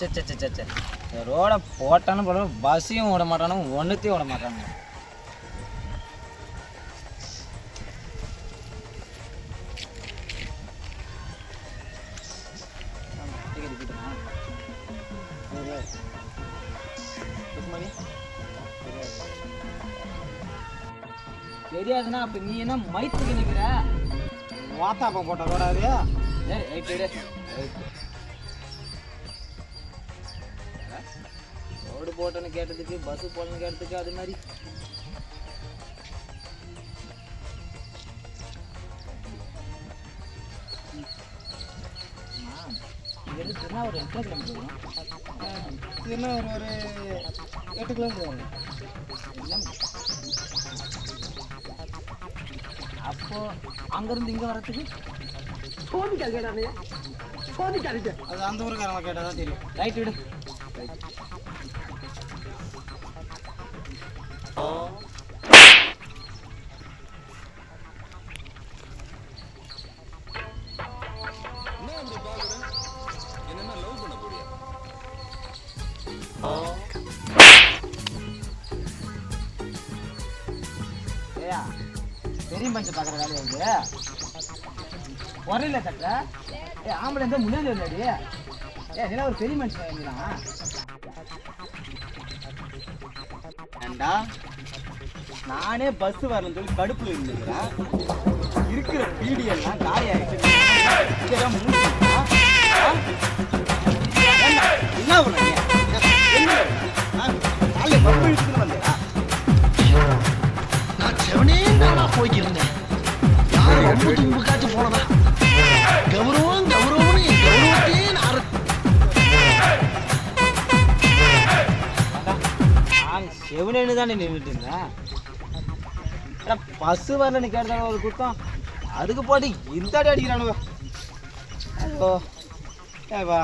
சச்சச்சச்சச்ச ரோட போட்டானு போட பஸ்ஸையும் விட மாட்டானு ஒன்றுத்தையும் விட மாட்டானுங்க. தெரியாதுன்னா அப்ப நீ என்ன மைத்துக்கு நிக்கிற? வாத்தாப்பா போட்ட ரோடா அது? ஏய் ரைட் ரைட் ரோடு போட்டோன்னு கேட்டதுக்கு பஸ் போடணும்னு கேட்டதுக்கு அது மாதிரி. இங்கேருந்து திருநாவூர் எத்தனை கிலோமீட்டர் ஒரு ஒரு எட்டு கிலோமீட்டர் வரும் அப்போ அங்கேருந்து இங்கே வரத்துக்கு அது அந்த ஊருக்காரங்க கேட்டால் தான் தெரியும். ரைட் விடு. பெரிய பஞ்சு பார்க்குற வேலையா இது உரையில தட்டுற ஏ ஆம்பளை இருந்தால் முன்னாடி வந்தாடி. ஏ நிலா ஒரு பெரிய மனுஷன் இருந்தா ஏண்டா? நானே பஸ் வரலன்னு சொல்லி கடுப்புல இருந்துக்கிறேன். இருக்கிற பீடி எல்லாம் காலி ஆயிடுச்சு. இதெல்லாம் என்ன பண்ண நீ? என்ன? ஆ? காலையில பப்பு இழுத்துன்னு வந்தியா? நான் செவனே நானா போய்க்கிருந்தேன். யாரும் ரொம்ப போனதா? கௌரவம் கௌரவம்னு என் கௌரவத்தையே நான் செவனேன்னு தானே நின்றுட்டு இருந்தேன். பஸ் வரலன்னு கேட்டதால ஒரு குத்தம். அதுக்கு போட்டு இந்த அடி அடிக்கிறானுவ ஐயோ ஏவா